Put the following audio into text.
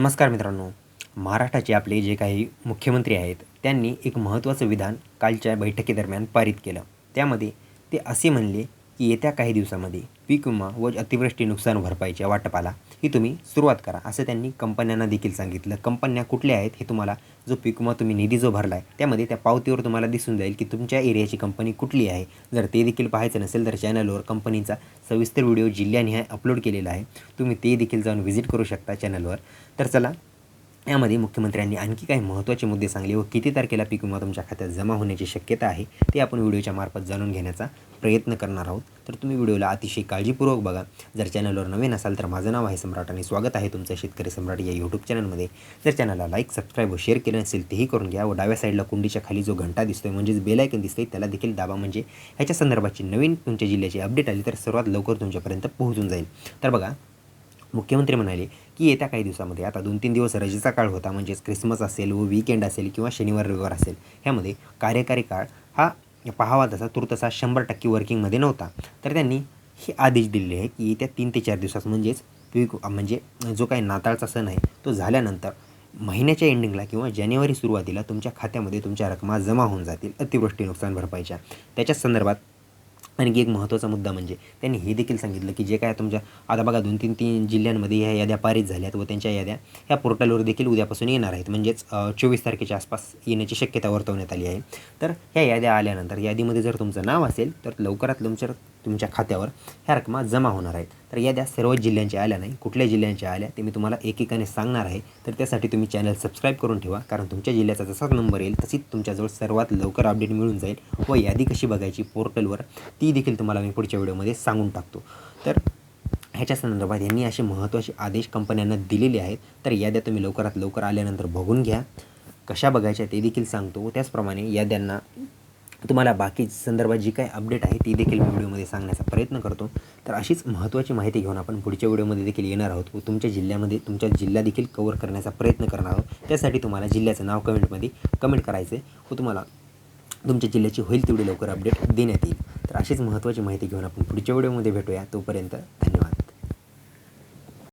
नमस्कार मित्रांनो. महाराष्ट्राचे आपले जे काही मुख्यमंत्री आहेत त्यांनी एक महत्त्वाचं विधान कालच्या बैठकीदरम्यान पारित केलं. त्यामध्ये ते असे म्हणले की येत्या काही दिवसामध्ये पीक विमा व अतिवृष्टी नुकसान भरपाईच्या वाटपाला ही तुम्ही सुरुवात करा असं त्यांनी कंपन्यांना देखील सांगितलं. कंपन्या कुठल्या आहेत हे तुम्हाला जो पीक विमा तुम्ही निधी जो भरला आहे त्यामध्ये त्या पावतीवर तुम्हाला दिसून जाईल की तुमच्या एरियाची कंपनी कुठली आहे. जर ते देखील पाहायचं नसेल तर चॅनलवर कंपनीचा सविस्तर व्हिडिओ जिल्ह्यानिहाय अपलोड केलेला आहे. तुम्ही ते देखील जाऊन व्हिजिट करू शकता चॅनलवर. तर चला यामध्ये मुख्यमंत्र्यांनी आणखी काही महत्त्वाचे मुद्दे सांगले व किती तारखेला पीक विमा तुमच्या खात्यात जमा होण्याची शक्यता आहे ते आपण व्हिडिओच्या मार्फत जाणून घेण्याचा प्रयत्न करणार आहोत. तर तुम्ही व्हिडिओला अतिशय काळजीपूर्वक बघा. जर चॅनलवर नवीन असाल तर माझं नाव आहे सम्राट आणि स्वागत आहे तुमचं शेतकरी सम्राट या यूट्यूब चॅनलमध्ये जर चॅनलला लाईक सबस्क्राईब व शेअर केलं नसेल तेही करून घ्या व डाव्या साईडला कुंडीच्या खाली जो घंटा दिसतोय म्हणजेच बेलायकन दिसतंय त्याला देखील दाबा म्हणजे ह्याच्या संदर्भाची नवीन तुमच्या जिल्ह्याची अपडेट आली तर सर्वात लवकर तुमच्यापर्यंत पोहोचून जाईल. तर बघा मुख्यमंत्री म्हणाले की येत्या काही दिवसामध्ये आता दोन तीन दिवस रजेचा काळ होता म्हणजेच क्रिसमस असेल व वीकेंड असेल किंवा शनिवार रविवार असेल ह्यामध्ये कार्यकारी काळ हा पाहावा तसा तुर्तसा शंभर टक्के वर्किंगमध्ये नव्हता. तर त्यांनी हे आदेश दिलेले आहे की येत्या तीन ते चार दिवसात म्हणजेच वीक म्हणजे जो काही नाताळचा सण आहे तो झाल्यानंतर महिन्याच्या एंडिंगला किंवा जानेवारी सुरुवातीला तुमच्या खात्यामध्ये तुमच्या रकमा जमा होऊन जातील अतिवृष्टी नुकसान भरपाईच्या. त्याच्या संदर्भात आणखी एक महत्त्वाचा मुद्दा म्हणजे त्यांनी हे देखील सांगितलं की जे काय तुमच्या आता बघा दोन तीन तीन जिल्ह्यांमध्ये ह्या याद्या पारित झाल्यात व त्यांच्या याद्या ह्या पोर्टलवर देखील उद्यापासून येणार आहेत. म्हणजेच चोवीस तारखेच्या आसपास येण्याची शक्यता वर्तवण्यात आली आहे. तर ह्या याद्या आल्यानंतर यादीमध्ये जर तुमचं नाव असेल तर लवकरात लवकर तुमच्या खात्यावर ह्या रकमा जमा होणार आहेत. तर याद्या सर्वच जिल्ह्यांच्या आल्या नाही कुठल्या जिल्ह्यांच्या आल्या ते मी तुम्हाला एकेकाने सांगणार आहे. तर त्यासाठी तुम्ही चॅनल सबस्क्राईब करून ठेवा कारण तुमच्या जिल्ह्याचा जसाच नंबर येईल तशीच तुमच्याजवळ सर्वात लवकर अपडेट मिळून जाईल व यादी कशी बघायची पोर्टलवर ती देखील तुम्हाला मी पुढच्या व्हिडिओमध्ये सांगून टाकतो. तर ह्याच्या संदर्भात यांनी असे महत्त्वाचे आदेश कंपन्यांना दिलेले आहेत. तर याद्या तुम्ही लवकरात लवकर आल्यानंतर बघून घ्या. कशा बघायच्या ते देखील सांगतो व त्याचप्रमाणे याद्यांना तुम्हाला बाकी संदर्भात जी काही अपडेट आहे ती देखील मी व्हिडिओमध्ये सांगण्याचा प्रयत्न करतो. तर अशीच महत्त्वाची माहिती घेऊन आपण पुढच्या व्हिडिओमध्ये देखील येणार आहोत. व तुमच्या जिल्ह्यामध्ये तुमच्या जिल्हा देखील कवर करण्याचा प्रयत्न करणार आहोत. त्यासाठी तुम्हाला जिल्ह्याचं नाव कमेंटमध्ये कमेंट करायचं आहे व तुम्हाला तुमच्या जिल्ह्याची होईल तेवढी लवकर अपडेट देण्यात येईल. तर अशीच महत्त्वाची माहिती घेऊन आपण पुढच्या व्हिडिओमध्ये भेटूया. तोपर्यंत धन्यवाद.